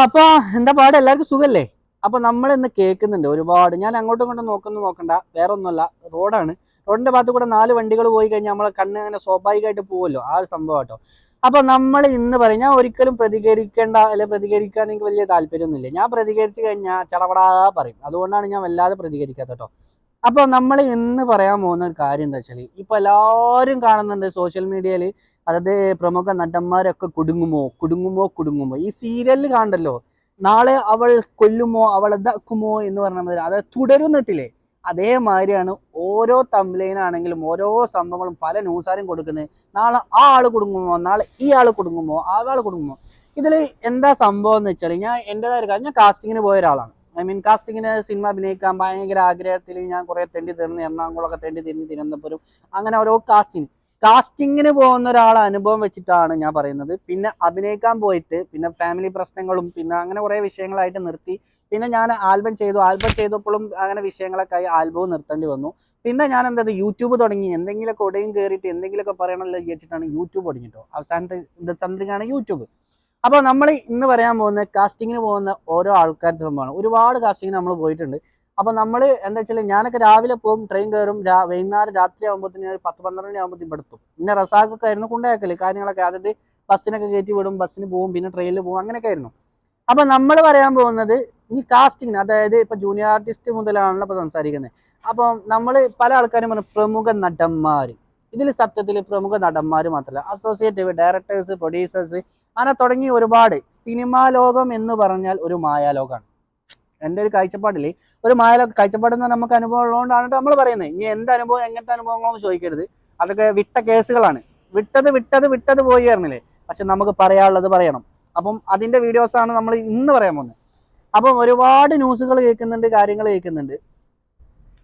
അപ്പൊ എന്താ പാട്? എല്ലാവർക്കും സുഖല്ലേ? അപ്പൊ നമ്മൾ ഇന്ന് കേൾക്കുന്നുണ്ട് ഒരുപാട്. ഞാൻ അങ്ങോട്ടും ഇങ്ങോട്ടും നോക്കുന്നു നോക്കണ്ട. വേറെ ഒന്നുമല്ല റോഡാണ്. റോഡിന്റെ ഭാഗത്ത് കൂടെ നാല് വണ്ടികൾ പോയി കഴിഞ്ഞാൽ നമ്മളെ കണ്ണ് അങ്ങനെ സ്വാഭാവികമായിട്ട് പോവുമല്ലോ ആ ഒരു സംഭവം കേട്ടോ. അപ്പൊ നമ്മൾ ഇന്ന് പറയും ഞാൻ ഒരിക്കലും പ്രതികരിക്കേണ്ട അല്ലെ പ്രതികരിക്കാൻ എനിക്ക് വലിയ താല്പര്യമൊന്നുമില്ല. ഞാൻ പ്രതികരിച്ചു കഴിഞ്ഞാൽ ചടപടാ പറയും. അതുകൊണ്ടാണ് ഞാൻ വല്ലാതെ പ്രതികരിക്കാത്ത കേട്ടോ. അപ്പൊ നമ്മൾ ഇന്ന് പറയാൻ പോകുന്ന ഒരു കാര്യം എന്താ വെച്ചാൽ ഇപ്പൊ എല്ലാവരും കാണുന്നുണ്ട് സോഷ്യൽ മീഡിയയിൽ അതായത് പ്രമുഖ നടന്മാരൊക്കെ കുടുങ്ങുമോ കുടുങ്ങുമോ കുടുങ്ങുമോ? ഈ സീരിയലിൽ കാണണ്ടല്ലോ? നാളെ അവൾ കൊല്ലുമോ അവൾ ഇതാക്കുമോ എന്ന് പറഞ്ഞാൽ അത് തുടരുന്നിട്ടില്ലേ? അതേമാതിരിയാണ് ഓരോ തമ്പ്ലൈനാണെങ്കിലും ഓരോ സംഭവങ്ങളും പല ന്യൂസാരും കൊടുക്കുന്നത്. നാളെ ആ ആൾ കുടുങ്ങുമോ? നാളെ ഈ ആൾ കുടുങ്ങുമോ? ആ ആൾ കുടുങ്ങുമോ? ഇതിൽ എന്താ സംഭവം എന്ന് വെച്ചാൽ ഞാൻ എന്റെതായ കാര്യം ഞാൻ കാസ്റ്റിങ്ങിന് പോയ ഒരാളാണ്. ഐ മീൻ കാസ്റ്റിങ്ങിന് സിനിമ അഭിനയിക്കാൻ ഭയങ്കര ആഗ്രഹത്തിൽ ഞാൻ കുറേ തെണ്ടി തിരുന്ന് എറണാകുളമൊക്കെ തെണ്ടി തിരിഞ്ഞ് തിരുവനന്തപുരം അങ്ങനെ ഓരോ കാസ്റ്റിങ് കാസ്റ്റിങ്ങിന് പോകുന്ന ഒരാളെ അനുഭവം വെച്ചിട്ടാണ് ഞാൻ പറയുന്നത്. പിന്നെ അഭിനയിക്കാൻ പോയിട്ട് പിന്നെ ഫാമിലി പ്രശ്നങ്ങളും പിന്നെ അങ്ങനെ കുറേ വിഷയങ്ങളായിട്ട് നിർത്തി. പിന്നെ ഞാൻ ആൽബം ചെയ്തു. ആൽബം ചെയ്തപ്പോഴും അങ്ങനെ വിഷയങ്ങളൊക്കെ ആയി ആൽബവും നിർത്തേണ്ടി വന്നു. പിന്നെ ഞാൻ എന്താ യൂട്യൂബ് തുടങ്ങി. എന്തെങ്കിലുമൊക്കെ ഒടയും കയറിയിട്ട് എന്തെങ്കിലുമൊക്കെ പറയണമല്ലോ വിചാരിച്ചിട്ടാണ് യൂട്യൂബ് തുടങ്ങിട്ടോ. അവസാനത്തെ ചന്ദ്രികയാണ് യൂട്യൂബ് അപ്പോൾ നമ്മൾ ഇന്ന് പറയാൻ പോകുന്ന കാസ്റ്റിങ്ങിന് പോകുന്ന ഓരോ ആൾക്കാരുടെ സംഭവമാണ്. ഒരുപാട് കാസ്റ്റിങ്ങിന് നമ്മൾ പോയിട്ടുണ്ട്. അപ്പോൾ നമ്മൾ എന്താ വെച്ചാൽ ഞാനൊക്കെ രാവിലെ പോകും ട്രെയിൻ കയറും വൈകുന്നേരം രാത്രി ആകുമ്പോഴത്തേന് ഒരു പത്ത് പന്ത്രണ്ട് മണി ആകുമ്പോഴത്തേക്കും പെടുത്തും പിന്നെ റസാഖൊക്കെ ആയിരുന്നു കൊണ്ടാക്കൽ കാര്യങ്ങളൊക്കെ. അതായത് ബസ്സിനൊക്കെ കയറ്റി വിടും ബസ്സിന് പോകും പിന്നെ ട്രെയിനിൽ പോകും അങ്ങനെയൊക്കെ ആയിരുന്നു. അപ്പോൾ നമ്മൾ പറയാൻ പോകുന്നത് ഈ കാസ്റ്റിംഗ് അതായത് ഇപ്പൊ ജൂനിയർ ആർട്ടിസ്റ്റ് മുതലാണല്ലോ ഇപ്പൊ സംസാരിക്കുന്നത്. അപ്പം നമ്മൾ പല ആൾക്കാരും പറഞ്ഞു പ്രമുഖ നടന്മാർ ഇതിൽ സത്യത്തിൽ പ്രമുഖ നടന്മാർ മാത്രമല്ല അസോസിയേറ്റീവ് ഡയറക്ടേഴ്സ് പ്രൊഡ്യൂസേഴ്സ് അങ്ങനെ തുടങ്ങി ഒരുപാട്. സിനിമാ ലോകം എന്ന് പറഞ്ഞാൽ ഒരു മായാലോകമാണ് എന്റെ ഒരു കാഴ്ചപ്പാടിൽ ഒരു മായലൊക്കെ കാഴ്ചപ്പാടെന്ന് നമുക്ക് അനുഭവം ഉള്ളതുകൊണ്ടാണ് നമ്മൾ പറയുന്നത്. ഇനി എന്ത് അനുഭവം എങ്ങനത്തെ അനുഭവങ്ങളൊന്നും ചോദിക്കരുത്. അതൊക്കെ വിട്ട കേസുകളാണ്. വിട്ടത് വിട്ടത് വിട്ടത് പോയി വരണില്ലേ പക്ഷെ നമുക്ക് പറയാനുള്ളത് പറയണം. അപ്പം അതിന്റെ വീഡിയോസാണ് നമ്മൾ ഇന്ന് പറയാൻ പോകുന്നത്. അപ്പം ഒരുപാട് ന്യൂസുകൾ കേൾക്കുന്നുണ്ട് കാര്യങ്ങൾ കേൾക്കുന്നുണ്ട്.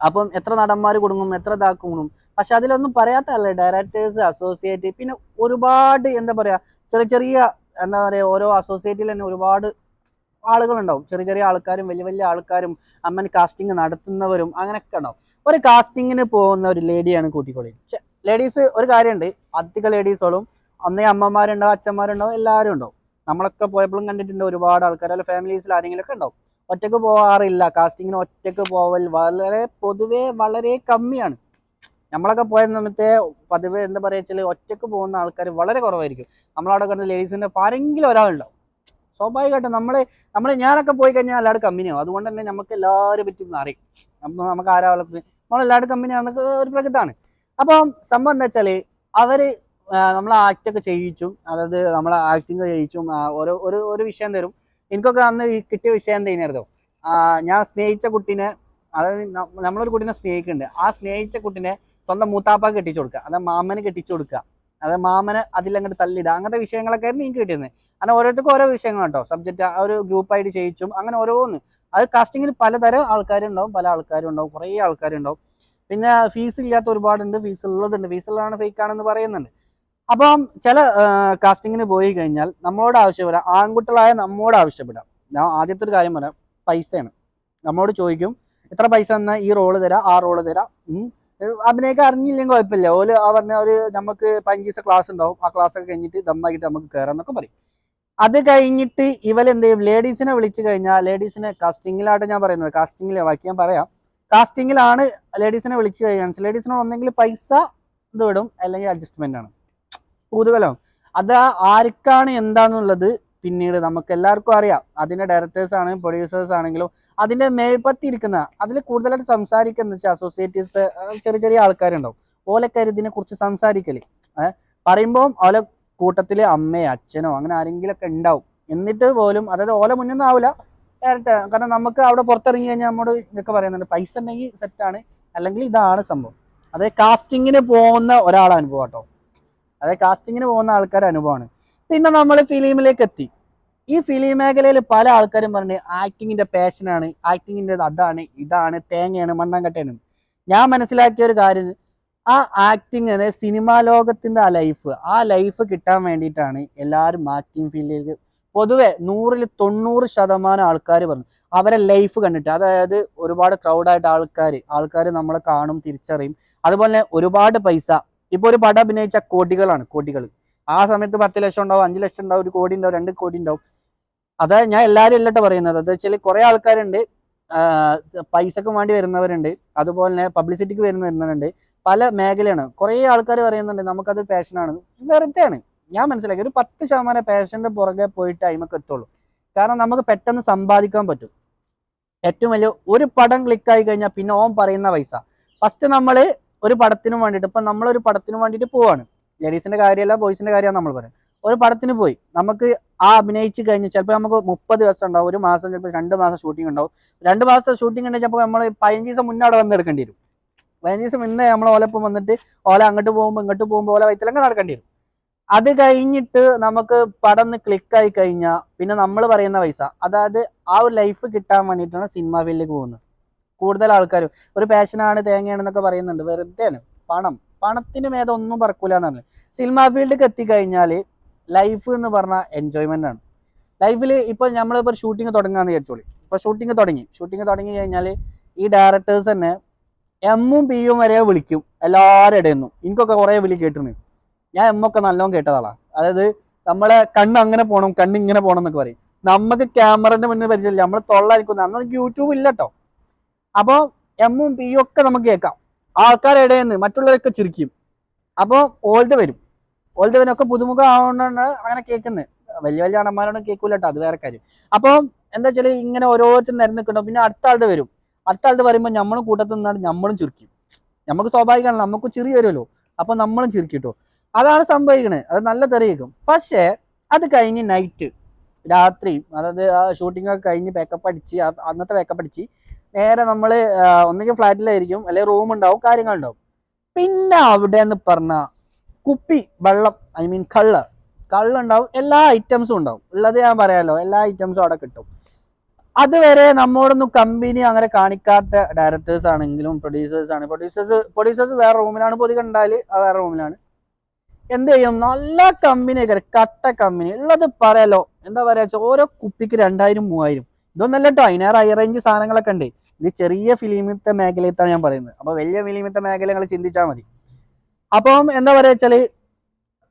അപ്പം എത്ര നടന്മാർ കുടുങ്ങും എത്ര ഇതാക്കും പക്ഷെ അതിലൊന്നും പറയാത്തല്ലേ ഡയറക്ടേഴ്സ് അസോസിയേറ്റ് പിന്നെ ഒരുപാട് എന്താ പറയുക ചെറിയ ചെറിയ എന്താ പറയുക ഓരോ അസോസിയേറ്റിൽ തന്നെ ഒരുപാട് ആളുകളുണ്ടാവും. ചെറിയ ചെറിയ ആൾക്കാരും വലിയ വലിയ ആൾക്കാരും അമ്മൻ കാസ്റ്റിംഗ് നടത്തുന്നവരും അങ്ങനെയൊക്കെ ഉണ്ടാവും. ഒരു കാസ്റ്റിങ്ങിന് പോകുന്ന ഒരു ലേഡിയാണ് കൂട്ടിക്കൊള്ളി. ലേഡീസ് ഒരു കാര്യമുണ്ട്. അധിക ലേഡീസുകളും ഒന്നേ അമ്മമാരുണ്ടാവും അച്ഛന്മാരുണ്ടാവും എല്ലാവരും ഉണ്ടാവും. നമ്മളൊക്കെ പോയപ്പോഴും കണ്ടിട്ടുണ്ട് ഒരുപാട് ആൾക്കാർ അല്ലെങ്കിൽ ഫാമിലീസിൽ ആരെങ്കിലും ഒക്കെ ഉണ്ടാവും. ഒറ്റയ്ക്ക് പോകാറില്ല കാസ്റ്റിങ്ങിന് ഒറ്റയ്ക്ക് പോവൽ വളരെ പൊതുവെ വളരെ കമ്മിയാണ്. നമ്മളൊക്കെ പോയ സമയത്തെ പതിവ് എന്താ പറയുക വെച്ചാൽ ഒറ്റയ്ക്ക് പോകുന്ന ആൾക്കാർ വളരെ കുറവായിരിക്കും. നമ്മളവിടെ കണ്ട ലേഡീസിന്റെ ആരെങ്കിലും ഒരാളുണ്ടാവും. സ്വാഭാവികമായിട്ടും നമ്മളെ നമ്മൾ ഞാനൊക്കെ പോയി കഴിഞ്ഞാൽ എല്ലാവരും കമ്പനിയാവും. അതുകൊണ്ട് തന്നെ നമുക്ക് എല്ലാവരും പറ്റും അറിയും. അപ്പം നമുക്ക് ആരാ നമ്മളെല്ലാവരും കമ്പനിയാണെന്നൊക്കെ ഒരു പ്രകൃതാണ് അപ്പം സംഭവം എന്താ വെച്ചാൽ നമ്മളെ ആക്ട് ഒക്കെ ചെയ്യിച്ചും അതായത് നമ്മളെ ആക്ടിങ് ചെയ്യിച്ചും ഓരോ ഒരു ഒരു വിഷയം തരും. എനിക്കൊക്കെ അന്ന് കിട്ടിയ വിഷയം എന്തായിരുന്നു ഞാൻ സ്നേഹിച്ച കുട്ടീനെ അതായത് നമ്മളൊരു കുട്ടീനെ സ്നേഹിക്കുന്നുണ്ട്. ആ സ്നേഹിച്ച കുട്ടീനെ സ്വന്തം മൂത്താപ്പാക്ക് കെട്ടിച്ചു കൊടുക്കുക. അതായത് മാമന് കെട്ടിച്ചു കൊടുക്കുക. അതായത് മാമനെ അതിലങ്ങോട്ട് തള്ളിയിടുക അങ്ങനത്തെ വിഷയങ്ങളൊക്കെ ആയിരുന്നു എനിക്ക് കിട്ടിയിരുന്നത്. അങ്ങനെ ഓരോരുത്തർക്കും ഓരോ വിഷയങ്ങൾ കേട്ടോ സബ്ജക്റ്റ് ആ ഒരു ഗ്രൂപ്പായിട്ട് ചെയ്യിച്ചും അങ്ങനെ ഓരോന്ന്. അത് കാസ്റ്റിങ്ങിൽ പലതരം ആൾക്കാരുണ്ടാവും പല ആൾക്കാരും ഉണ്ടാവും കുറേ ആൾക്കാരുണ്ടാവും. പിന്നെ ഫീസ് ഇല്ലാത്ത ഒരുപാടുണ്ട് ഫീസ് ഉള്ളതുണ്ട്. ഫീസ് ഉള്ളതാണ് ഫേക്ക് ആണെന്ന് പറയുന്നുണ്ട്. അപ്പം ചില കാസ്റ്റിങ്ങിന് പോയി കഴിഞ്ഞാൽ നമ്മളോട് ആവശ്യപ്പെടാം. ആൺകുട്ടികളായ നമ്മോട് ആവശ്യപ്പെടാം. ഞാൻ ആദ്യത്തെ ഒരു കാര്യം പറയാം. പൈസയാണ്. നമ്മളോട് ചോദിക്കും എത്ര പൈസ എന്നാൽ ഈ റോൾ തരാം? ആ റോൾ തരാം? ഉം. അഭിനയിക്കാൻ അറിഞ്ഞില്ലെങ്കിൽ കുഴപ്പമില്ല. ഓൽ ആ പറഞ്ഞ ഒരു നമുക്ക് പഞ്ചീസ ക്ലാസ് ഉണ്ടാവും. ആ ക്ലാസ് ഒക്കെ കഴിഞ്ഞിട്ട് ദമ്മാക്കിയിട്ട് നമുക്ക് കയറാം എന്നൊക്കെ പറയും. അത് കഴിഞ്ഞിട്ട് ഇവലെന്ത് ചെയ്യും? ലേഡീസിനെ വിളിച്ചു കഴിഞ്ഞാൽ ലേഡീസിനെ കാസ്റ്റിങ്ങിലായിട്ട് ഞാൻ പറയുന്നത്. കാസ്റ്റിങ്ങിൽ ബാക്കി ഞാൻ പറയാം. കാസ്റ്റിങ്ങിലാണ് ലേഡീസിനെ വിളിച്ചു കഴിഞ്ഞാൽ ലേഡീസിനോട് ഒന്നെങ്കിൽ പൈസ ഇത് വിടും. അല്ലെങ്കിൽ അഡ്ജസ്റ്റ്മെന്റ് ആണ്. കുതൂഹലം അത് ആർക്കാണ് എന്താന്നുള്ളത് പിന്നീട് നമുക്ക് എല്ലാവർക്കും അറിയാം. അതിന്റെ ഡയറക്ടേഴ്സ് ആണ് പ്രൊഡ്യൂസേഴ്സ് ആണെങ്കിലും അതിന്റെ മേൽപ്പത്തി ഇരിക്കുന്ന അതിൽ കൂടുതലായിട്ട് സംസാരിക്കുന്ന വെച്ചാൽ അസോസിയേറ്റീവ്സ് ചെറിയ ചെറിയ ആൾക്കാരുണ്ടാവും. ഓലക്കാർ ഇതിനെ കുറിച്ച് സംസാരിക്കൽ. ഏഹ് പറയുമ്പോൾ ഓല കൂട്ടത്തിൽ അമ്മയോ അച്ഛനോ അങ്ങനെ ആരെങ്കിലും ഒക്കെ ഉണ്ടാവും. എന്നിട്ട് പോലും അതായത് ഓല മുന്നൊന്നും ആവില്ല ഡയറക്റ്റ് കാരണം നമുക്ക് അവിടെ പുറത്തിറങ്ങി കഴിഞ്ഞാൽ നമ്മോട് ഇതൊക്കെ പറയുന്നുണ്ട് പൈസ ഉണ്ടെങ്കിൽ സെറ്റാണ് അല്ലെങ്കിൽ ഇതാണ് സംഭവം. അതായത് കാസ്റ്റിങ്ങിന് പോകുന്ന ഒരാളെ അനുഭവം കേട്ടോ. അതായത് കാസ്റ്റിങ്ങിന് പോകുന്ന ആൾക്കാരുടെ അനുഭവമാണ്. പിന്നെ നമ്മൾ ഫിലിമിലേക്ക് എത്തി ഈ ഫിലിം മേഖലയിൽ പല ആൾക്കാരും പറഞ്ഞ് ആക്ടിങ്ങിന്റെ പാഷനാണ് ആക്ടിങ്ങിന്റെ അതാണ് ഇതാണ് തേങ്ങയാണ് മണ്ണാങ്കട്ടയാണ്. ഞാൻ മനസ്സിലാക്കിയ ഒരു കാര്യം ആ ആക്ടിങ് അതായത് സിനിമാ ലോകത്തിന്റെ ആ ലൈഫ് ആ ലൈഫ് കിട്ടാൻ വേണ്ടിയിട്ടാണ് എല്ലാവരും ആക്ടിങ് ഫീൽഡിലേക്ക് പൊതുവെ നൂറിൽ തൊണ്ണൂറ് ശതമാനം ആൾക്കാർ പറഞ്ഞു. അവരെ ലൈഫ് കണ്ടിട്ട് അതായത് ഒരുപാട് ക്രൗഡായിട്ട് ആൾക്കാർ ആൾക്കാർ നമ്മളെ കാണും തിരിച്ചറിയും. അതുപോലെ ഒരുപാട് പൈസ. ഇപ്പൊ ഒരു പടം അഭിനയിച്ച കോടികളാണ് കോടികൾ ആ സമയത്ത് പത്ത് ലക്ഷം ഉണ്ടാവും അഞ്ച് ലക്ഷം ഉണ്ടാവും ഒരു കോടി ഉണ്ടാവും രണ്ട് കോടി ഉണ്ടാവും. അതാ ഞാൻ എല്ലാവരും അല്ലട്ടോ പറയുന്നത്. എന്താ വെച്ചാൽ കുറെ ആൾക്കാരുണ്ട് പൈസക്ക് വേണ്ടി വരുന്നവരുണ്ട് അതുപോലെ തന്നെ പബ്ലിസിറ്റിക്ക് വരുന്ന വരുന്നവരുണ്ട്. പല മേഖലയാണ്. കുറേ ആൾക്കാർ പറയുന്നുണ്ട് നമുക്കത് പാഷനാണ് വെറുതെയാണ്. ഞാൻ മനസ്സിലാക്കി ഒരു പത്ത് ശതമാനം പാഷന്റെ പുറകെ പോയിട്ട് അതിമൊക്കെ എത്തുള്ളൂ. കാരണം നമുക്ക് പെട്ടെന്ന് സമ്പാദിക്കാൻ പറ്റും. ഏറ്റവും വലിയ ഒരു പടം ക്ലിക്ക് ആയി കഴിഞ്ഞാൽ പിന്നെ ഓം പറയുന്ന പൈസ. ഫസ്റ്റ് നമ്മൾ ഒരു പടത്തിനും വേണ്ടിയിട്ട് ഇപ്പൊ നമ്മളൊരു പടത്തിനും വേണ്ടിയിട്ട് പോവാണ്. ലേഡീസിന്റെ കാര്യമല്ല ബോയ്സിന്റെ കാര്യമാണ് നമ്മൾ പറയുന്നത്. ഒരു പടത്തിന് പോയി നമുക്ക് ആ അഭിനയിച്ച് കഴിഞ്ഞ് ചിലപ്പോൾ നമുക്ക് മുപ്പത് ദിവസം ഉണ്ടാവും ഒരു മാസം ചിലപ്പോൾ രണ്ട് മാസം ഷൂട്ടിംഗ് ഉണ്ടാവും. രണ്ട് മാസത്തെ ഷൂട്ടിംഗ് ഉണ്ടെങ്കിൽ ചിലപ്പോൾ നമ്മൾ പതിനഞ്ച് ദിവസം മുന്നേ അവിടെ വന്ന് എടുക്കേണ്ടി വരും. പതിനഞ്ച് ദിവസം മുന്നേ നമ്മൾ ഓലപ്പം വന്നിട്ട് ഓല അങ്ങോട്ട് പോകുമ്പോൾ ഇങ്ങോട്ട് പോകുമ്പോൾ ഓല വൈത്തലങ്ങ് നടക്കേണ്ടി വരും. അത് കഴിഞ്ഞിട്ട് നമുക്ക് പടം ക്ലിക്ക് ആയി കഴിഞ്ഞാൽ പിന്നെ നമ്മൾ പറയുന്ന പൈസ അതായത് ആ ഒരു ലൈഫ് കിട്ടാൻ വേണ്ടിയിട്ടാണ് സിനിമ ഫീൽഡിലേക്ക് പോകുന്നത്. കൂടുതൽ ആൾക്കാരും ഒരു പാഷനാണ് തേങ്ങയാണെന്നൊക്കെ പറയുന്നുണ്ട് വെറുതെയാണ്. പണം. പണത്തിന് മേത ഒന്നും പറക്കൂല എന്നാണ്. സിനിമ ഫീൽഡിലേക്ക് എത്തിക്കഴിഞ്ഞാൽ ലൈഫ് എന്ന് പറഞ്ഞ എൻജോയ്മെന്റ് ആണ്. ലൈഫിൽ ഇപ്പൊ നമ്മളിപ്പോ ഷൂട്ടിംഗ് തുടങ്ങാന്ന് വിചാരിച്ചോളി. ഇപ്പൊ ഷൂട്ടിംഗ് തുടങ്ങി. ഷൂട്ടിംഗ് തുടങ്ങി കഴിഞ്ഞാൽ ഈ ഡയറക്ടേഴ്സ് തന്നെ എമ്മും പിയും വരെ വിളിക്കും. എല്ലാവരും ഇടയുന്നു. എനിക്കൊക്കെ കുറെ വിളി കേട്ടിരുന്നു. ഞാൻ എമ്മൊക്കെ നല്ലോണം കേട്ടതാളാ. അതായത് നമ്മളെ കണ്ണ് അങ്ങനെ പോകണം കണ്ണ് ഇങ്ങനെ പോകണം എന്നൊക്കെ പറയും. നമുക്ക് ക്യാമറന്റെ മുന്നിൽ പരിചയമില്ല. നമ്മൾ തൊള്ളായിരിക്കും. അന്ന് യൂട്യൂബ് ഇല്ല കേട്ടോ അപ്പോൾ എമ്മും പിയും ഒക്കെ നമുക്ക് കേൾക്കാം. ആൾക്കാർ നിന്ന് മറ്റുള്ളവരൊക്കെ ചിരിക്കും. അപ്പോൾ ഓൾഡ് വരും. ഓൾഡ് വരൊക്കെ പുതുമുഖം ആവുകൊണ്ടാണ് അങ്ങനെ കേൾക്കുന്നത് വലിയ വലിയ അണന്മാരാണ് കേൾക്കൂല കേട്ടോ അത് വേറെ കാര്യം. അപ്പോൾ എന്താ വെച്ചാൽ ഇങ്ങനെ ഓരോരുത്തരും നിരന്നിട്ടുണ്ടാവും പിന്നെ അടുത്ത ആളുടെ വരും. അടുത്ത ആളുടെ പറയുമ്പോൾ നമ്മളും കൂട്ടത്തിൽ നിന്നാണ് നമ്മളും ചിരിക്കും. നമുക്ക് സ്വാഭാവികമാണ് നമുക്ക് ചിരി വരുമല്ലോ. അപ്പൊ നമ്മളും ചുരുക്കിട്ടോ. അതാണ് സംഭവിക്കണത് അത് നല്ല തെറിയിക്കും. പക്ഷേ അത് കഴിഞ്ഞ് നൈറ്റ് രാത്രി അതായത് ആ ഷൂട്ടിംഗ് ഒക്കെ കഴിഞ്ഞ് പേക്കപ്പ് അടിച്ച് അന്നത്തെ പേക്കപ്പ് അടിച്ച് നേരെ നമ്മൾ ഒന്നുകിൽ ഫ്ലാറ്റിലായിരിക്കും അല്ലെങ്കിൽ റൂം ഉണ്ടാവും കാര്യങ്ങൾ ഉണ്ടാവും പിന്നെ അവിടെ എന്ന് പറഞ്ഞ കുപ്പി വെള്ളം ഐ മീൻ കള്ള്. ഉണ്ടാവും എല്ലാ ഐറ്റംസും ഉണ്ടാവും. ഉള്ളത് ഞാൻ പറയാലോ എല്ലാ ഐറ്റംസും അവിടെ കിട്ടും. അതുവരെ നമ്മോടൊന്നും കമ്പനി അങ്ങനെ കാണിക്കാത്ത ഡയറക്ടേഴ്സ് ആണെങ്കിലും പ്രൊഡ്യൂസേഴ്സ് ആണ്. പ്രൊഡ്യൂസേഴ്സ് പ്രൊഡ്യൂസേഴ്സ് വേറെ റൂമിലാണ്. പൊതി കണ്ടാൽ ആ വേറെ റൂമിലാണ്. എന്ത് ചെയ്യും? നല്ല കമ്പനി കട്ട കമ്പനി ഉള്ളത് പറയാലോ എന്താ പറയാ ഓരോ കുപ്പിക്ക് രണ്ടായിരം മൂവായിരം. ഇതൊന്നല്ല കേട്ടോ അതിനേറെ ഹൈ റേഞ്ച് സാധനങ്ങളൊക്കെ ഉണ്ട്. ഇത് ചെറിയ ഫിലിമിത്തെ മേഖലയത്താണ് ഞാൻ പറയുന്നത്. അപ്പൊ വലിയ ഫിലിമിത്തെ മേഖല നിങ്ങൾ ചിന്തിച്ചാൽ മതി. അപ്പം എന്താ പറയുക വെച്ചാൽ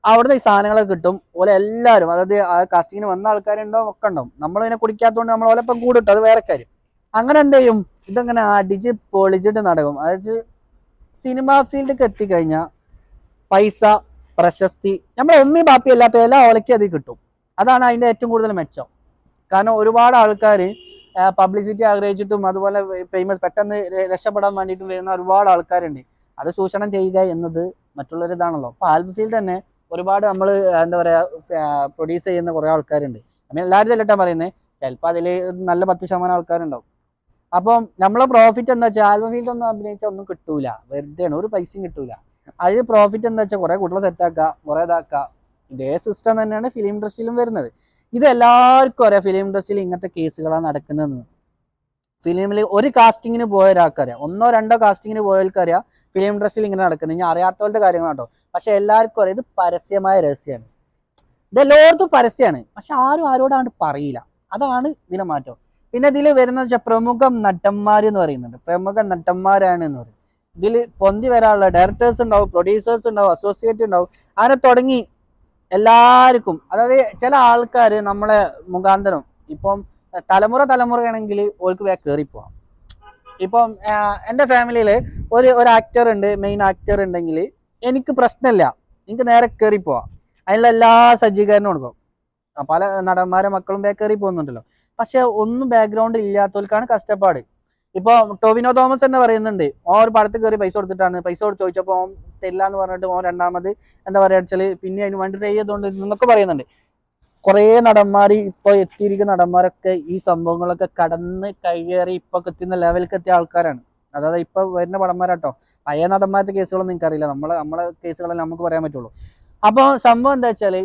അവിടുത്തെ ഈ സാധനങ്ങളൊക്കെ കിട്ടും. ഓലെ എല്ലാവരും അതായത് ആ കാസ്റ്റിങ്ങിന് വന്ന ആൾക്കാരുണ്ടാവും ഒക്കെ ഉണ്ടാവും. നമ്മൾ ഇതിനെ കുടിക്കാത്തതുകൊണ്ട് നമ്മൾ ഓലപ്പം കൂടിട്ടു അത് വേറെ കാര്യം. അങ്ങനെ എന്ത് ചെയ്യും? ഇതങ്ങനെ അടിച്ച് പൊളിച്ചിട്ട് നടക്കും. അതായത് സിനിമ ഫീൽഡിലേക്ക് എത്തിക്കഴിഞ്ഞാൽ പൈസ പ്രശസ്തി നമ്മൾ ഒമ്മി ബാപ്പി അല്ലാത്ത എല്ലാ ഓലയ്ക്കും അത് കിട്ടും. അതാണ് അതിന്റെ ഏറ്റവും കൂടുതൽ മെച്ചം. കാരണം ഒരുപാട് ആൾക്കാർ പബ്ലിസിറ്റി ആഗ്രഹിച്ചിട്ടും അതുപോലെ പേയ്മെന്റ് പെട്ടെന്ന് രക്ഷപ്പെടാൻ വേണ്ടിയിട്ടും വരുന്ന ഒരുപാട് ആൾക്കാരുണ്ട്. അത് ചൂഷണം ചെയ്യുക എന്നത് മറ്റുള്ളവരിതാണല്ലോ അപ്പൊ ആൽബം ഫീൽഡ് തന്നെ ഒരുപാട് നമ്മൾ എന്താ പറയുക പ്രൊഡ്യൂസ് ചെയ്യുന്ന കുറേ ആൾക്കാരുണ്ട്. നമ്മൾ എല്ലാവരും അല്ലട്ടാ പറയുന്നത് ചിലപ്പോൾ അതിൽ നല്ല പത്ത് ശതമാനം ആൾക്കാരുണ്ടാവും. അപ്പം നമ്മളെ പ്രോഫിറ്റ് എന്താ വെച്ചാൽ ആൽബം ഫീൽഡ് ഒന്നും അഭിനയിച്ചാൽ ഒന്നും കിട്ടൂല. വെറുതെയാണ് ഒരു പൈസയും കിട്ടൂല. അതിൽ പ്രോഫിറ്റ് എന്താ വെച്ചാൽ കുറേ കുട്ടികളെ സെറ്റാക്കുക കുറെ ഇതാക്കുക. ഇതേ സിസ്റ്റം തന്നെയാണ് ഫിലിം ഇൻഡസ്ട്രിയിലും വരുന്നത്. ഇത് എല്ലാവർക്കും അറിയാം ഫിലിം ഇൻഡസ്ട്രിയിൽ ഇങ്ങനത്തെ കേസുകളാണ് നടക്കുന്നതെന്ന്. ഫിലിമിൽ ഒരു കാസ്റ്റിങ്ങിന് പോയ ഒരാൾക്കറിയാം. ഒന്നോ രണ്ടോ കാസ്റ്റിങ്ങിന് പോയവർക്കറിയാം ഫിലിം ഇൻഡസ്ട്രിയിൽ ഇങ്ങനെ നടക്കുന്നത്. ഞാൻ അറിയാത്തവരുടെ കാര്യങ്ങളാട്ടോ പക്ഷെ എല്ലാവർക്കും അറിയാം ഇത് പരസ്യമായ രഹസ്യമാണ്. ഇത് എല്ലായിടത്തും പരസ്യമാണ്. പക്ഷെ ആരും ആരോടാണ് പറയില്ല. അതാണ് ഇതിലെ മാറ്റം. പിന്നെ ഇതിൽ വരുന്ന പ്രമുഖ നടന്മാർ എന്ന് പറയുന്നുണ്ട്. പ്രമുഖ നടന്മാരാണ് എന്ന് പറയും. ഇതിൽ പൊന്തി വരാനുള്ള ഡയറക്ടേഴ്സ് ഉണ്ടാവും പ്രൊഡ്യൂസേഴ്സ് ഉണ്ടാവും അസോസിയേറ്റ് ഉണ്ടാവും. അങ്ങനെ തുടങ്ങി എല്ലാവർക്കും അതായത് ചില ആൾക്കാർ നമ്മളെ മുഖാന്തരം ഇപ്പം തലമുറ തലമുറയാണെങ്കിൽ ഓൾക്ക് വേഗം കയറി പോവാം. ഇപ്പം എന്റെ ഫാമിലിയിൽ ഒരു ഒരു ആക്ടർ ഉണ്ട് മെയിൻ ആക്ടർ ഉണ്ടെങ്കിൽ എനിക്ക് പ്രശ്നമില്ല. എനിക്ക് നേരെ കയറി പോവാം. അതിനുള്ള എല്ലാ സജ്ജീകരണവും കൊടുക്കും. പല നടന്മാരെ മക്കളും ബാക്ക് കയറി പോകുന്നുണ്ടല്ലോ. പക്ഷെ ഒന്നും ബാക്ക്ഗ്രൗണ്ട് ഇല്ലാത്തവർക്കാണ് കഷ്ടപ്പാട്. ഇപ്പൊ ടോവിനോ തോമസ് തന്നെ പറയുന്നുണ്ട് ഓ ഒരു പടത്തിൽ കയറി പൈസ കൊടുത്തിട്ടാണ്. പൈസ കൊടുത്ത് ചോദിച്ചപ്പോൾ ഓൻ എന്ന് പറഞ്ഞിട്ട് ഓൻ രണ്ടാമത് എന്താ പറയാ വെച്ചാൽ പിന്നെ അതിന് വേണ്ടി ട്രൈ ചെയ്തുകൊണ്ട് എന്നൊക്കെ പറയുന്നുണ്ട്. കുറേ നടന്മാർ ഇപ്പൊ എത്തിയിരിക്കുന്ന നടന്മാരൊക്കെ ഈ സംഭവങ്ങളൊക്കെ കടന്ന് കയ്യേറി ഇപ്പൊ എത്തുന്ന ലെവലിലേക്ക് എത്തിയ ആൾക്കാരാണ്. അതായത് ഇപ്പൊ വരുന്ന പടന്മാരാട്ടോ. പഴയ നടന്മാരുടെ കേസുകളൊന്നും എനിക്കറിയില്ല. നമ്മളെ നമ്മളെ കേസുകളെല്ലാം നമുക്ക് പറയാൻ പറ്റുള്ളൂ. അപ്പോൾ സംഭവം എന്താ വെച്ചാൽ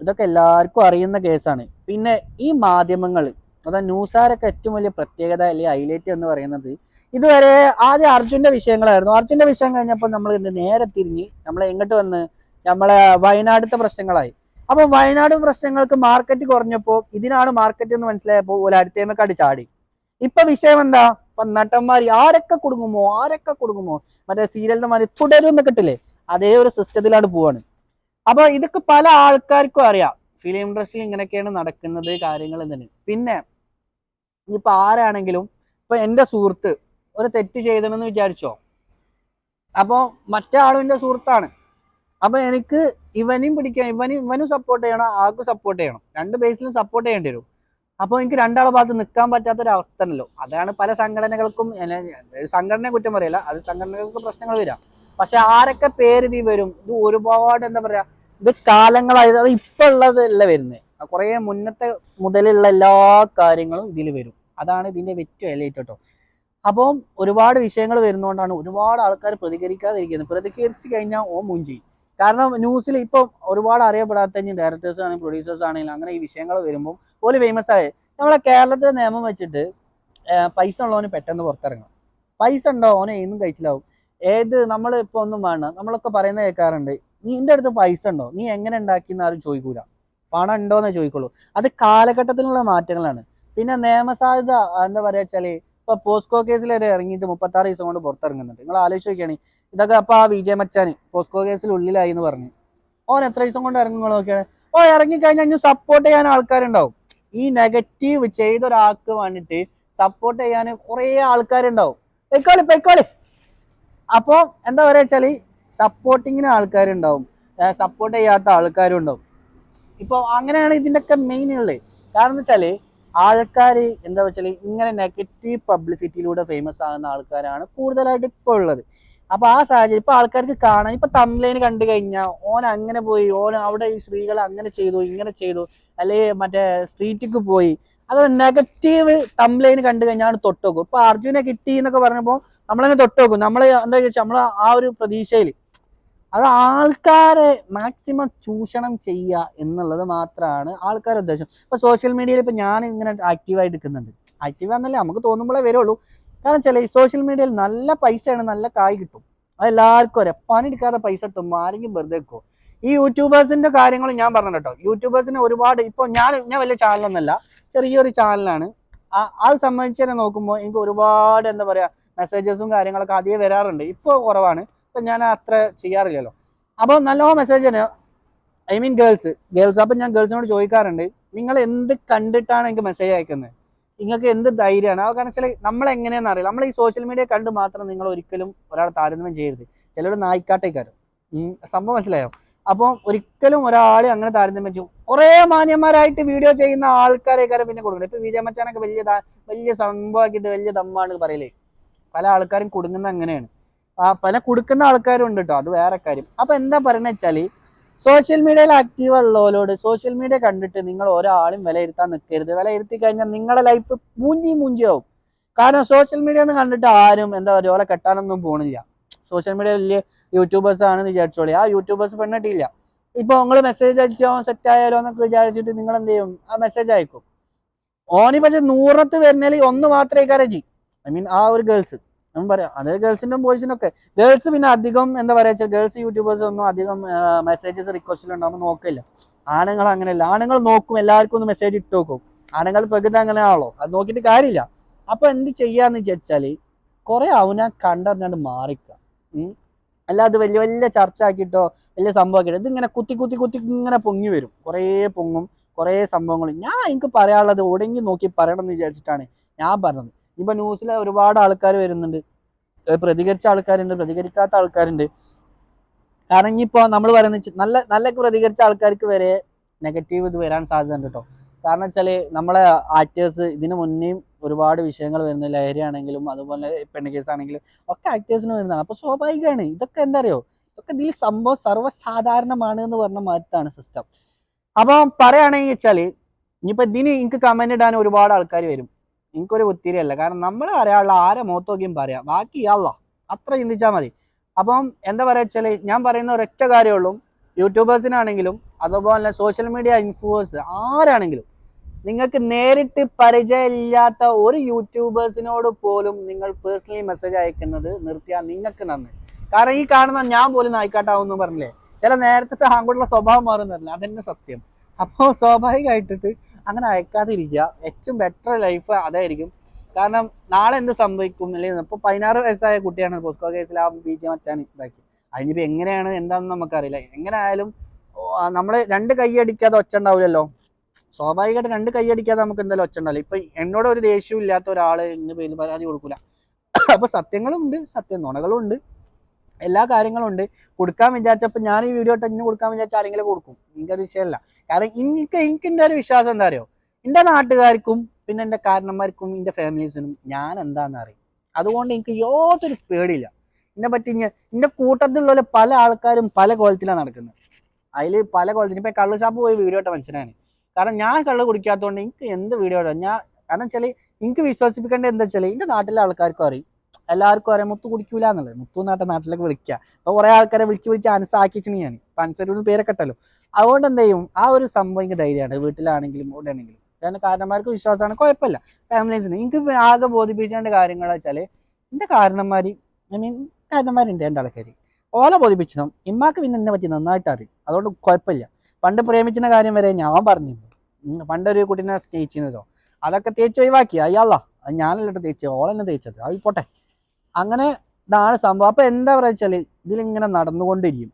ഇതൊക്കെ എല്ലാവർക്കും അറിയുന്ന കേസാണ്. പിന്നെ ഈ മാധ്യമങ്ങൾ അതായത് ന്യൂസാരൊക്കെ ഏറ്റവും വലിയ പ്രത്യേകത അല്ലെങ്കിൽ ഹൈലൈറ്റ് എന്ന് പറയുന്നത്. ഇതുവരെ ആദ്യം അർജുന്റെ വിഷയങ്ങളായിരുന്നു. അർജുന്റെ വിഷയം കഴിഞ്ഞപ്പോൾ നമ്മൾ ഇന്ന് നേരെ തിരിഞ്ഞ് നമ്മൾ എങ്ങോട്ട് വന്ന് നമ്മളെ വയനാടത്തെ പ്രശ്നങ്ങളായി. അപ്പോൾ വയനാട് പ്രശ്നങ്ങൾക്ക് മാർക്കറ്റ് കുറഞ്ഞപ്പോൾ ഇതിനാണ് മാർക്കറ്റ് എന്ന് മനസ്സിലായപ്പോൾ ഒരു അടുത്തേമക്കാട് ചാടി. ഇപ്പൊ വിഷയം എന്താ? ഇപ്പൊ നടന്മാർ ആരൊക്കെ കുടുങ്ങുമോ? ആരൊക്കെ കുടുങ്ങുമോ? മറ്റേ സീരിയലിന്റെ മാതിരി തുടരും എന്നൊക്കെ കിട്ടില്ലേ? അതേ ഒരു സിസ്റ്റത്തിലാണ് പോവാണ്. അപ്പൊ ഇതൊക്കെ പല ആൾക്കാർക്കും അറിയാം. ഫിലിം ഇൻഡസ്ട്രിയിൽ ഇങ്ങനെയൊക്കെയാണ് നടക്കുന്നത് കാര്യങ്ങൾ തന്നെ പിന്നെ ഇനിയിപ്പോ ആരാണെങ്കിലും ഇപ്പൊ എന്റെ സുഹൃത്ത് ഒരു തെറ്റ് ചെയ്തണമെന്ന് വിചാരിച്ചോ? അപ്പോൾ മറ്റേ ആളും എന്റെ സുഹൃത്താണ്. അപ്പൊ എനിക്ക് ഇവനെയും പിടിക്കണം ഇവനും ഇവനും സപ്പോർട്ട് ചെയ്യണം ആൾക്കും സപ്പോർട്ട് ചെയ്യണം. രണ്ട് ബേസിലും സപ്പോർട്ട് ചെയ്യേണ്ടി വരും. അപ്പോൾ എനിക്ക് രണ്ടാളെ ഭാഗത്ത് നിൽക്കാൻ പറ്റാത്തൊരവസ്ഥ ഉണ്ടല്ലോ. അതാണ് പല സംഘടനകൾക്കും സംഘടനയെ കുറ്റം പറയില്ല അത് സംഘടനകൾക്ക് പ്രശ്നങ്ങൾ വരാം. പക്ഷെ ആരൊക്കെ പേര് ഇത് വരും? ഇത് ഒരുപാട് എന്താ പറയാ ഇത് കാലങ്ങളായത് അത് ഇപ്പൊ ഉള്ളതല്ല വരുന്നത് കുറേ മുന്നത്തെ മുതലുള്ള എല്ലാ കാര്യങ്ങളും ഇതിൽ വരും. അതാണ് ഇതിന്റെ ഏറ്റവും എലൈറ്റ് കേട്ടോ. അപ്പം ഒരുപാട് വിഷയങ്ങൾ വരുന്നതുകൊണ്ടാണ് ഒരുപാട് ആൾക്കാർ പ്രതികരിക്കാതിരിക്കുന്നത്. പ്രതികരിച്ചു കഴിഞ്ഞാൽ ഓ മുഞ്ചി കാരണം ന്യൂസിൽ ഇപ്പം ഒരുപാട് അറിയപ്പെടാത്ത ഡയറക്ടേഴ്സ് ആണെങ്കിലും പ്രൊഡ്യൂസേഴ്സ് ആണെങ്കിലും അങ്ങനെ ഈ വിഷയങ്ങൾ വരുമ്പോൾ ഓൽ ഫേമസ് ആയത് നമ്മളെ കേരളത്തിലെ നിയമം വെച്ചിട്ട് പൈസ ഉള്ളവന് പെട്ടെന്ന് പുറത്തിറങ്ങണം. പൈസ ഉണ്ടോ? ഓനെ ഇന്നും കഴിച്ചിലാവും. ഏത് നമ്മൾ ഇപ്പൊ ഒന്നും വേണ്ട. നമ്മളൊക്കെ പറയുന്ന കേൾക്കാറുണ്ട് നീ എന്റെ അടുത്ത് പൈസ ഉണ്ടോ? നീ എങ്ങനെ ഉണ്ടാക്കിയെന്ന് ആരും ചോദിക്കൂല. പണം ഉണ്ടോന്നേ ചോദിക്കുള്ളൂ. അത് കാലഘട്ടത്തിലുള്ള മാറ്റങ്ങളാണ്. പിന്നെ നിയമസാധ്യത എന്താ പറയുക വെച്ചാൽ ഇപ്പൊ പോസ്കോ കേസിൽ വരെ ഇറങ്ങിയിട്ട് മുപ്പത്തി ആറ് ദിവസം കൊണ്ട് പുറത്തിറങ്ങുന്നുണ്ട്. നിങ്ങൾ ആലോചിച്ച് നോക്കിയാണ് ഇതൊക്കെ അപ്പൊ ആ വിജയ മച്ചാന് പോസ്കോ കേസിൽ ഉള്ളിലായി എന്ന് പറഞ്ഞു. ഓൻ എത്ര ദിവസം കൊണ്ട് ഇറങ്ങും നിങ്ങൾ നോക്കിയാണ്? ഓ ഇറങ്ങിക്കഴിഞ്ഞാൽ ഇനി സപ്പോർട്ട് ചെയ്യാൻ ആൾക്കാരുണ്ടാവും. ഈ നെഗറ്റീവ് ചെയ്ത ഒരാൾക്ക് വേണ്ടിട്ട് സപ്പോർട്ട് ചെയ്യാൻ കുറേ ആൾക്കാരുണ്ടാവും. പൊയ്ക്കോളി പൊയ്ക്കോളി. അപ്പോൾ എന്താ പറയാ വെച്ചാൽ സപ്പോർട്ടിങ്ങിന് ആൾക്കാരുണ്ടാവും. സപ്പോർട്ട് ചെയ്യാത്ത ആൾക്കാരും ഉണ്ടാവും ഇപ്പോൾ അങ്ങനെയാണ് ഇതിന്റെയൊക്കെ മെയിൻ ഉള്ളത്. കാരണം വെച്ചാൽ ആൾക്കാർ എന്താ വെച്ചാൽ ഇങ്ങനെ നെഗറ്റീവ് പബ്ലിസിറ്റിയിലൂടെ ഫേമസ് ആകുന്ന ആൾക്കാരാണ് കൂടുതലായിട്ട് ഇപ്പൊ ഉള്ളത്. അപ്പൊ ആ സാഹചര്യം ഇപ്പൊ ആൾക്കാർക്ക് കാണാൻ ഇപ്പൊ തംലൈന് കണ്ടു കഴിഞ്ഞാൽ ഓൻ അങ്ങനെ പോയി ഓൻ അവിടെ ഈ സ്ത്രീകൾ അങ്ങനെ ചെയ്തു ഇങ്ങനെ ചെയ്തു അല്ലെങ്കിൽ മറ്റേ സ്ട്രീറ്റിക്ക് പോയി. അത് നെഗറ്റീവ് തംലൈന് കണ്ടു കഴിഞ്ഞാൽ തൊട്ട് നോക്കും ഇപ്പൊ അർജുനെ കിട്ടി എന്നൊക്കെ പറഞ്ഞപ്പോൾ നമ്മളങ്ങനെ തൊട്ട് നോക്കും. നമ്മൾ എന്താ ചോദിച്ചാൽ നമ്മൾ ആ ഒരു പ്രതീക്ഷയിൽ അത് ആൾക്കാരെ മാക്സിമം ചൂഷണം ചെയ്യുക എന്നുള്ളത് മാത്രമാണ് ആൾക്കാരുടെ ഉദ്ദേശം. ഇപ്പൊ സോഷ്യൽ മീഡിയയിൽ ഇപ്പൊ ഞാൻ ഇങ്ങനെ ആക്റ്റീവായിട്ട് നിൽക്കുന്നുണ്ട്. ആക്റ്റീവ് എന്നല്ലേ നമുക്ക് തോന്നുമ്പോഴേ വരുള്ളൂ. കാരണം ചില ഈ സോഷ്യൽ മീഡിയയിൽ നല്ല പൈസയാണ് നല്ല കായ് കിട്ടും. അത് എല്ലാവർക്കും പണി പണിയെടുക്കാതെ പൈസ കിട്ടും. ആരെങ്കിലും വെറുതെ വെക്കോ ഈ യൂട്യൂബേഴ്സിന്റെ കാര്യങ്ങൾ ഞാൻ പറഞ്ഞു കേട്ടോ. യൂട്യൂബേഴ്സിന് ഒരുപാട് ഇപ്പോൾ ഞാൻ ഞാൻ വലിയ ചാനലൊന്നല്ല ചെറിയൊരു ചാനലാണ് അത് സംബന്ധിച്ച് തന്നെ നോക്കുമ്പോൾ എനിക്ക് ഒരുപാട് എന്താ പറയാ മെസ്സേജസും കാര്യങ്ങളൊക്കെ അധികം വരാറുണ്ട്. ഇപ്പോൾ കുറവാണ്. ഇപ്പം ഞാൻ അത്ര ചെയ്യാറില്ലല്ലോ. അപ്പോൾ നല്ലോ മെസ്സേജ് തന്നെ. I mean girls. ഗേൾസ് അപ്പം ഞാൻ ഗേൾസിനോട് ചോദിക്കാറുണ്ട് നിങ്ങൾ എന്ത് കണ്ടിട്ടാണ് എനിക്ക് മെസ്സേജ് അയക്കുന്നത് നിങ്ങൾക്ക് എന്ത് ധൈര്യമാണ്? അത് കാരണം വെച്ചാൽ നമ്മൾ എങ്ങനെയാണെന്ന് അറിയില്ല. നമ്മൾ ഈ സോഷ്യൽ മീഡിയ കണ്ട് മാത്രം നിങ്ങൾ ഒരിക്കലും ഒരാളെ താരതമ്യം ചെയ്യരുത്. ചിലർ നായിക്കാട്ടേക്കാരും. സംഭവം മനസ്സിലായോ? അപ്പോൾ ഒരിക്കലും ഒരാളെ അങ്ങനെ താരതമ്യം ചെയ്യും. കുറേ മാന്യന്മാരായിട്ട് വീഡിയോ ചെയ്യുന്ന ആൾക്കാരെക്കാരും പിന്നെ കൊടുക്കുന്നത് ഇപ്പൊ വിജയ മച്ചാനൊക്കെ വലിയ വലിയ സംഭവമാക്കിയിട്ട് വലിയ ദമ്മാണ് പറയലേ. പല ആൾക്കാരും കൊടുക്കുന്ന അങ്ങനെയാണ്. പല കൊടുക്കുന്ന ആൾക്കാരും ഉണ്ട് കേട്ടോ അത് വേറെ കാര്യം. അപ്പൊ എന്താ പറയുന്നത് വെച്ചാൽ സോഷ്യൽ മീഡിയയിൽ ആക്റ്റീവ് ഉള്ളവരോട് സോഷ്യൽ മീഡിയ കണ്ടിട്ട് നിങ്ങൾ ഒരാളും വിലയിരുത്താൻ നിൽക്കരുത്. വിലയിരുത്തി കഴിഞ്ഞാൽ നിങ്ങളുടെ ലൈഫ് മൂഞ്ചി മൂഞ്ചിയാവും കാരണം സോഷ്യൽ മീഡിയ ഒന്നും കണ്ടിട്ട് ആരും എന്താ പറയുക ഓലെ കെട്ടാനൊന്നും പോണില്ല. സോഷ്യൽ മീഡിയ വലിയ യൂട്യൂബേഴ്സ് ആണെന്ന് വിചാരിച്ചോളി. ആ യൂട്യൂബേഴ്സ് പെണ്ണിട്ടില്ല ഇപ്പൊ നിങ്ങൾ മെസ്സേജ് അയച്ചോ സെറ്റ് ആയാലോ എന്നൊക്കെ വിചാരിച്ചിട്ട് നിങ്ങൾ എന്ത് ചെയ്യും? ആ മെസ്സേജ് അയക്കും. ഓനി പക്ഷെ നൂറത്ത് വരുന്നതിൽ ഒന്ന് മാത്രമേ കരജി ഐ മീൻ ആ ഒരു ഗേൾസ് ഞാൻ പറയാം അതായത് ഗേൾസിന്റെ ബോയ്സിനും ഒക്കെ ഗേൾസ് പിന്നെ അധികം എന്താ പറയുക വെച്ചാൽ ഗേൾസ് യൂട്യൂബേഴ്സ് ഒന്നും അധികം മെസ്സേജസ് റിക്വസ്റ്റിൽ ഉണ്ടാകുമ്പോൾ നോക്കില്ല. ആണുങ്ങൾ അങ്ങനെയല്ല. ആണുങ്ങൾ നോക്കും എല്ലാവർക്കും ഒന്ന് മെസ്സേജ് ഇട്ട് നോക്കും. ആണുങ്ങൾ പ്രകൃതി അങ്ങനെയാണല്ലോ. അത് നോക്കിയിട്ട് കാര്യമില്ല. അപ്പൊ എന്ത് ചെയ്യാന്ന് വിചാരിച്ചാൽ കുറെ അവനെ കണ്ടറിഞ്ഞാണ്ട് മാറിക്കുക. അല്ലാതെ വലിയ വലിയ ചർച്ച ആക്കിയിട്ടോ വലിയ സംഭവമാക്കിയിട്ടോ ഇതിങ്ങനെ കുത്തി കുത്തി കുത്തി ഇങ്ങനെ പൊങ്ങി വരും. കുറേ പൊങ്ങും കുറേ സംഭവങ്ങളും. ഞാൻ എനിക്ക് പറയാനുള്ളത് ഒടുങ്ങി നോക്കി പറയണം എന്ന് വിചാരിച്ചിട്ടാണ് ഞാൻ പറഞ്ഞത്. ഇപ്പൊ ന്യൂസിൽ ഒരുപാട് ആൾക്കാർ വരുന്നുണ്ട്. പ്രതികരിച്ച ആൾക്കാരുണ്ട് പ്രതികരിക്കാത്ത ആൾക്കാരുണ്ട്. കാരണം ഇനിയിപ്പോ നമ്മൾ പറയുന്ന നല്ല നല്ല പ്രതികരിച്ച ആൾക്കാർക്ക് വരെ നെഗറ്റീവ് ഇത് വരാൻ സാധ്യത ഉണ്ട് കേട്ടോ കാരണം വെച്ചാൽ നമ്മളെ ആക്ടേഴ്സ് ഇതിനു മുന്നേയും ഒരുപാട് വിഷയങ്ങൾ വരുന്ന. ലഹരി ആണെങ്കിലും അതുപോലെ പെണ്ണ് കേസ് ആണെങ്കിലും ഒക്കെ ആക്ടേഴ്സിന് വരുന്നതാണ്. അപ്പൊ സ്വാഭാവികമാണ്. ഇതൊക്കെ എന്താ അറിയോ? ഇതൊക്കെ ഇതിൽ സംഭവം സർവസാധാരണമാണ് എന്ന് പറഞ്ഞ മാറ്റാണ് സിസ്റ്റം അപ്പൊ പറയുകയാണെങ്കിൽ വെച്ചാൽ ഇനിയിപ്പോ ഇതിന് എനിക്ക് കമന്റ് ഇടാൻ ഒരുപാട് ആൾക്കാർ വരും. എനിക്കൊരു ഒത്തിരിയല്ല കാരണം നമ്മൾ അറിയാനുള്ള ആരെ മുഖത്ത് നോക്കിയും പറയാം. ബാക്കി ഇയാളോ അത്ര ചിന്തിച്ചാൽ മതി. അപ്പം എന്താ പറയുക വെച്ചാൽ ഞാൻ പറയുന്ന ഒരൊറ്റ കാര്യമുള്ളൂ യൂട്യൂബേഴ്സിനാണെങ്കിലും അതുപോലെ സോഷ്യൽ മീഡിയ ഇൻഫ്ലുവേഴ്സ് ആരാണെങ്കിലും നിങ്ങൾക്ക് നേരിട്ട് പരിചയമില്ലാത്ത ഒരു യൂട്യൂബേഴ്സിനോട് പോലും നിങ്ങൾ പേഴ്സണലി മെസ്സേജ് അയക്കുന്നത് നിർത്തിയാൽ നിങ്ങൾക്ക് നന്ന്. കാരണം ഈ കാണുന്ന ഞാൻ പോലും നായിക്കാട്ടാവും പറഞ്ഞില്ലേ? ചില നേരത്തെ ആൺകുട്ടിയുടെ സ്വഭാവം മാറുന്നില്ല അതന്നെ സത്യം. അപ്പോൾ സ്വാഭാവികമായിട്ടിട്ട് അങ്ങനെ അയക്കാതിരിക്കുക. ഏറ്റവും ബെറ്റർ ലൈഫ് അതായിരിക്കും. കാരണം നാളെ എന്ത് സംഭവിക്കും അല്ലെങ്കിൽ ഇപ്പൊ പതിനാറ് വയസ്സായ കുട്ടിയാണ് പോസ്കോ കേസിൽ ആ ബി ജെ മച്ചാൻ ഇതാക്കി അതിനിപ്പോ എങ്ങനെയാണ്? എന്താണെന്ന് നമുക്കറിയില്ല. എങ്ങനെ ആയാലും നമ്മൾ രണ്ട് കൈ അടിക്കാതെ ഒച്ച ഉണ്ടാവില്ലല്ലോ? സ്വാഭാവികമായിട്ട് രണ്ട് കൈ അടിക്കാതെ നമുക്ക് എന്തായാലും ഒച്ച ഉണ്ടാവില്ല. ഇപ്പൊ എന്നോട് ഒരു ദേഷ്യവും ഇല്ലാത്ത ഒരാൾ ഇന്ന് പേര് പരാതി കൊടുക്കൂല. അപ്പൊ സത്യങ്ങളും ഉണ്ട് സത്യം നുണകളും ഉണ്ട് എല്ലാ കാര്യങ്ങളും ഉണ്ട്. കൊടുക്കാൻ വിചാരിച്ചപ്പോൾ ഞാൻ ഈ വീഡിയോ ഇട്ട് ഇന്ന് കൊടുക്കാൻ വിചാരിച്ച ആരെങ്കിലും കൊടുക്കും. എനിക്കൊരു വിഷയമല്ല കാരണം എനിക്ക് എനിക്ക് എന്റെ ഒരു വിശ്വാസം എന്താ അറിയോ? എന്റെ നാട്ടുകാർക്കും പിന്നെ എന്റെ കാരണന്മാർക്കും എന്റെ ഫാമിലീസിനും ഞാൻ എന്താണെന്ന് അറിയും? അതുകൊണ്ട് എനിക്ക് യാതൊരു പേടിയില്ല. എന്നെ പറ്റി എന്റെ കൂട്ടത്തിലുള്ള പല ആൾക്കാരും പല കോലത്തിലാണ് നടക്കുന്നത്. അതിൽ പല കോലത്തിൽ ഇപ്പം കള്ള് ഷാപ്പ് പോയി വീഡിയോ ഇട്ട മനുഷ്യനാണ്. കാരണം ഞാൻ കള്ള് കുടിക്കാത്തതുകൊണ്ട് എനിക്ക് എന്ത് വീഡിയോ ഇടാം? ഞാൻ കാരണം വെച്ചാൽ എനിക്ക് വിശ്വസിപ്പിക്കേണ്ടത് എന്താ വെച്ചാൽ എന്റെ നാട്ടിലെ ആൾക്കാർക്കും അറിയും. എല്ലാവർക്കും അറിയാം മുത്തു കുടിക്കൂല എന്നുള്ളത്. മുത്തു നാട്ടെ നാട്ടിലേക്ക് വിളിക്കുക അപ്പോൾ കുറേ ആൾക്കാരെ വിളിച്ച് വിളിച്ച് അനസാക്കിച്ചിന് ഞാൻ ഇപ്പം പേരൊക്കെ ഇട്ടല്ലോ. അതുകൊണ്ട് എന്ത് ചെയ്യും? ആ ഒരു സംഭവം എനിക്ക് ധൈര്യമാണ്. വീട്ടിലാണെങ്കിലും ഇവിടെ ആണെങ്കിലും കാരണം കാരണന്മാർക്ക് വിശ്വാസമാണ്. കുഴപ്പമില്ല. ഫാമിലീസിന് എനിക്ക് ആകെ ബോധിപ്പിക്കേണ്ട കാര്യങ്ങൾ വെച്ചാൽ എന്റെ കാരണന്മാർ ഐ മീൻ കാരണന്മാരുണ്ട് എന്റെ ആൾക്കാർ ഓല ബോധിപ്പിച്ചതും ഇമ്മാക്ക് പിന്നെ എന്നെ പറ്റി നന്നായിട്ട് അറിയും. അതുകൊണ്ട് കുഴപ്പമില്ല. പണ്ട് പ്രേമിച്ചിന കാര്യം വരെ ഞാൻ പറഞ്ഞിരുന്നു. പണ്ടൊരു കുട്ടീനെ സ്നേഹിച്ചിരുന്നതോ? അതൊക്കെ തേച്ച് ഒഴിവാക്കി. അയ്യാളാ ഞാനല്ല തേച്ച് ഓളെന്നെ തേച്ചത്. അത് പോട്ടെ. അങ്ങനെ ഇതാണ് സംഭവം. അപ്പൊ എന്താ പറയുക വെച്ചാൽ ഇതിലിങ്ങനെ നടന്നുകൊണ്ടിരിക്കും.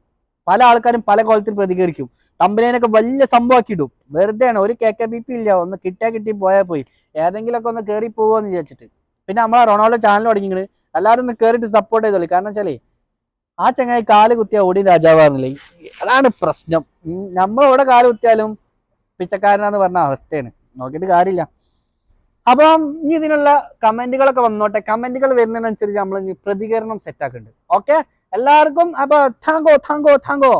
പല ആൾക്കാരും പല കോലത്തിൽ പ്രതികരിക്കും. തമ്പലേനൊക്കെ വലിയ സംഭവമാക്കി ഇടും. വെറുതെയാണ്. ഒരു കെ കെ ബി പി ഇല്ല. ഒന്ന് കിട്ടിയാ കിട്ടി പോയാൽ പോയി. ഏതെങ്കിലുമൊക്കെ ഒന്ന് കയറി പോകുമെന്ന് വിചാരിച്ചിട്ട്. പിന്നെ നമ്മളെ റൊണാൾഡോ ചാനൽ തുടങ്ങിയത് എല്ലാവരും ഒന്ന് കയറിയിട്ട് സപ്പോർട്ട് ചെയ്തോളി. കാരണം വെച്ചാലേ ആ ചങ്ങായി കാൽ കുത്തിയ ഓടി രാജാവാറില്ലേ അതാണ് പ്രശ്നം. നമ്മളെവിടെ കാൽ കുത്തിയാലും പിച്ചക്കാരനാന്ന് പറഞ്ഞ അവസ്ഥയാണ്. നോക്കിയിട്ട് കാര്യമില്ല. അപ്പം ഇനി ഇതിനുള്ള കമന്റുകളൊക്കെ വന്നോട്ടെ. കമന്റുകൾ വരുന്നതിനനുസരിച്ച് നമ്മൾ ഇനി പ്രതികരണം സെറ്റാക്കുന്നുണ്ട് ഓക്കെ എല്ലാവർക്കും അപ്പൊ താങ്കോ താങ്കോ താങ്കോ